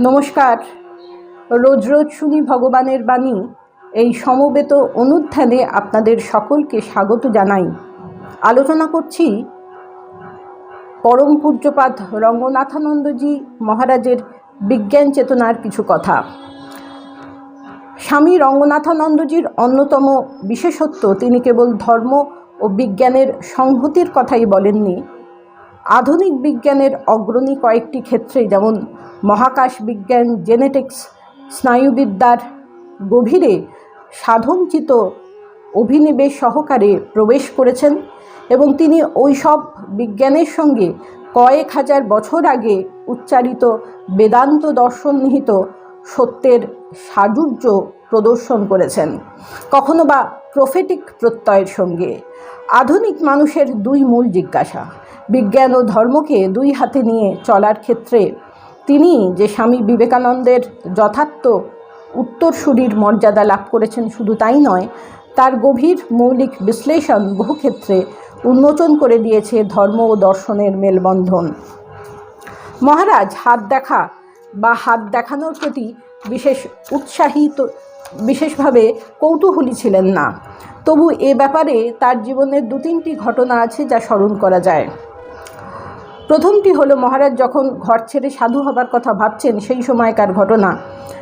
নমস্কার। রোজ রোজ শুনি ভগবানের বাণী। এই সমবেত অনুধ্যানে আপনাদের সকলকে স্বাগত জানাই। আলোচনা করছি পরম পূজ্যপাত রঙ্গনাথানন্দজি মহারাজের বিজ্ঞান চেতনার কিছু কথা। স্বামী রঙ্গনাথানন্দজির অন্যতম বিশেষত্ব, তিনি কেবল ধর্ম ও বিজ্ঞানের সংহতির কথাই বলেননি আধুনিক বিজ্ঞানের অগ্রণী কয়েকটি ক্ষেত্রে যেমন মহাকাশ বিজ্ঞান, জেনেটিক্স, স্নায়ুবিদ্যার গভীরে সাধনচিত অভিনিবেশ সহকারে প্রবেশ করেছেন এবং তিনি ওই সব বিজ্ঞানের সঙ্গে কয়েক হাজার বছর আগে উচ্চারিত বেদান্ত দর্শন নিহিত সত্যের সাজুর্য প্রদর্শন করেছেন। কখনো বা প্রফেটিক প্রত্যয়ের সঙ্গে। আধুনিক মানুষের দুই মূল জিজ্ঞাসা। বিজ্ঞান ও ধর্মকে দুই হাতে নিয়ে চলার ক্ষেত্রে তিনি যে স্বামী বিবেকানন্দের যথার্থ উত্তরসূরির মর্যাদা লাভ করেছেন শুধু তাই নয়, তার গভীর মৌলিক বিশ্লেষণ বহু ক্ষেত্রে উন্মোচন করে দিয়েছে ধর্ম ও দর্শনের মেলবন্ধন। মহারাজ হাত দেখা বা হাত দেখানোর প্রতি বিশেষ উৎসাহিত বিশেষভাবে কৌতূহলী ছিলেন না। তবু এ ব্যাপারে তার জীবনের দু তিনটি ঘটনা আছে যা স্মরণ করা যায়। প্রথমটি হলো, মহারাজ যখন ঘর ছেড়ে সাধু হবার কথা ভাবছেন, সেই সময়কার ঘটনা।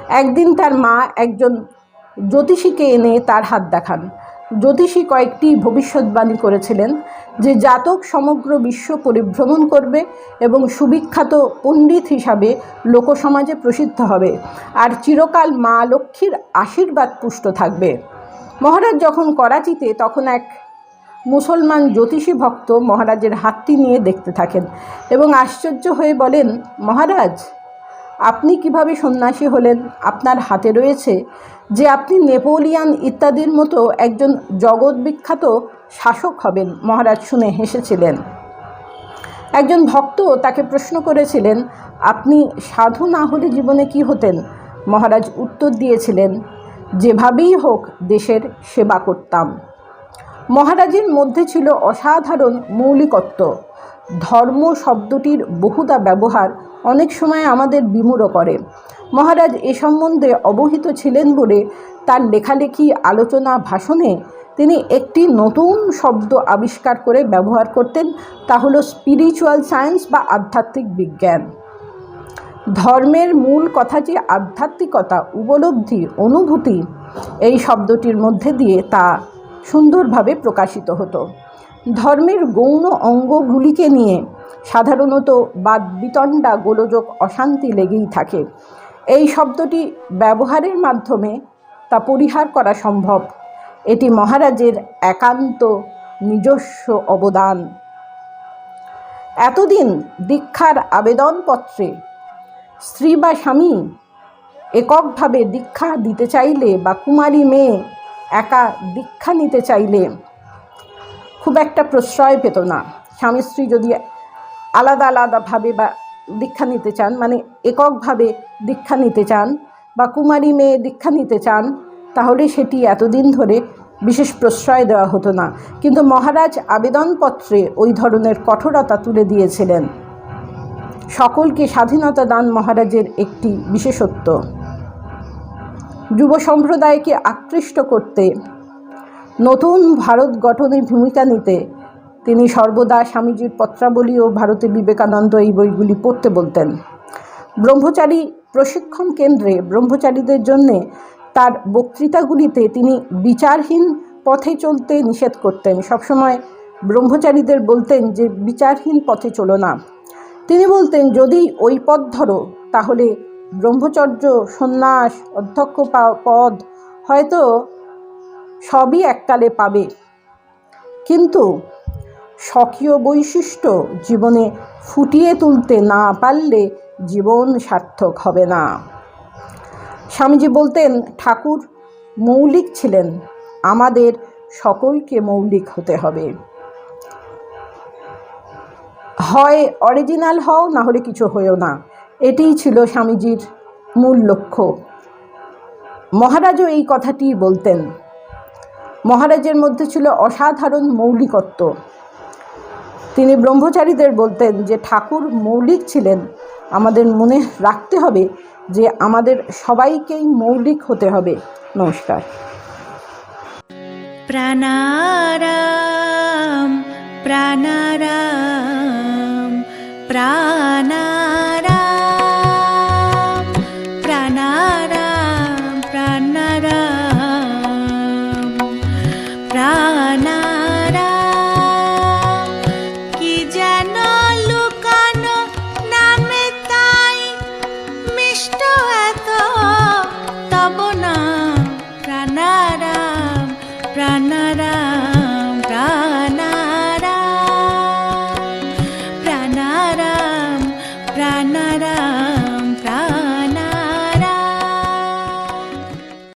একদিন তার মা একজন জ্যোতিষীকে এনে তার হাত দেখান। জ্যোতিষী কয়েকটি ভবিষ্যৎবাণী করেছিলেন যে জাতক সমগ্র বিশ্ব পরিভ্রমণ করবে এবং সুবিখ্যাত পণ্ডিত হিসাবে লোকসমাজে প্রসিদ্ধ হবে। আর চিরকাল মা লক্ষ্মীর আশীর্বাদ পুষ্ট থাকবে। মহারাজ যখন করাচিতে তখন এক মুসলমান জ্যোতিষী ভক্ত মহারাজের হাতটি নিয়ে দেখতে থাকেন এবং আশ্চর্য হয়ে বলেন, মহারাজ আপনি কীভাবে সন্ন্যাসী হলেন? আপনার হাতে রয়েছে যে আপনি নেপোলিয়ান ইত্যাদির মতো একজন জগৎ বিখ্যাত শাসক হবেন। মহারাজ শুনে হেসেছিলেন। একজন ভক্ত তাকে প্রশ্ন করেছিলেন, আপনি সাধু না হলে জীবনে কি হতেন? মহারাজ উত্তর দিয়েছিলেন, যেভাবেই হোক, দেশের সেবা করতাম। মহারাজের মধ্যে ছিল অসাধারণ মৌলিকত্ব। ধর্ম শব্দটির বহুদা ব্যবহার অনেক সময় আমাদের বিমূঢ় করে। মহারাজ এ সম্বন্ধে অবহিত ছিলেন বলে তার লেখালেখি, আলোচনা, ভাষণে তিনি একটি নতুন শব্দ আবিষ্কার করে ব্যবহার করতেন, তা হলো স্পিরিচুয়াল সায়েন্স বা আধ্যাত্মিক বিজ্ঞান। ধর্মের মূল কথা যে আধ্যাত্মিকতা, উপলব্ধি, অনুভূতি, এই শব্দটির মধ্যে দিয়ে তা সুন্দরভাবে প্রকাশিত হতো। ধর্মের গৌণ অঙ্গগুলিকে নিয়ে সাধারণত বাদ বিতণ্ডা গোলযোগ, অশান্তি লেগেই থাকে। এই শব্দটি ব্যবহারের মাধ্যমে তা পরিহার করা সম্ভব। এটি মহারাজের একান্ত নিজস্ব অবদান। এতদিন দীক্ষার আবেদনপত্রে স্ত্রী বা স্বামী এককভাবে দীক্ষা দিতে চাইলে বা কুমারী মেয়ে একা দীক্ষা নিতে চাইলে খুব একটা প্রশ্রয় পেত না। স্বামী স্ত্রী যদি আলাদা আলাদাভাবে বা দীক্ষা নিতে চান মানে এককভাবে দীক্ষা নিতে চান বা কুমারী মেয়ে দীক্ষা নিতে চান, তাহলে সেটি এতদিন ধরে বিশেষ প্রশ্রয় দেওয়া হতো না। কিন্তু মহারাজ আবেদনপত্রে ওই ধরনের কঠোরতা তুলে দিয়েছিলেন। সকলকে স্বাধীনতা দান মহারাজের একটি বিশেষত্ব। যুব সম্প্রদায়কে আকৃষ্ট করতে নতুন ভারত গঠনের ভূমিকা নিতে তিনি সর্বদা স্বামীজির পত্রাবলী ও ভারতে বিবেকানন্দ এই বইগুলি পড়তে বলতেন। ব্রহ্মচারী প্রশিক্ষণ কেন্দ্রে ব্রহ্মচারীদের জন্যে তার বক্তৃতাগুলিতে তিনি বিচারহীন পথে চলতে নিষেধ করতেন। সবসময় ব্রহ্মচারীদের বলতেন যে, বিচারহীন পথে চলো না। তিনি বলতেন, যদি ওই পথ ধরো, তাহলে ব্রহ্মচর্য সন্ন্যাস অধ্যক্ষ পদ হয়তো সবই এককালে পাবে। কিন্তু স্বকীয় বৈশিষ্ট্য জীবনে ফুটিয়ে তুলতে না পারলে জীবন সার্থক হবে না। স্বামীজি বলতেন, ঠাকুর, মৌলিক ছিলেন। আমাদের সকলকে মৌলিক হতে হবে। হয় অরিজিনাল হও, না হলে কিছু হয়েও না। এটিই ছিল স্বামীজির মূল লক্ষ্য। মহারাজও এই কথাটি বলতেন। মহারাজের মধ্যে ছিল অসাধারণ মৌলিকত্ব। তিনি ব্রহ্মচারীদের বলতেন যে, ঠাকুর মৌলিক ছিলেন। আমাদের মনে রাখতে হবে যে, আমাদের সবাইকেই মৌলিক হতে হবে। নমস্কার। প্রাণারাম প্রাণারাম প্রাণারাম।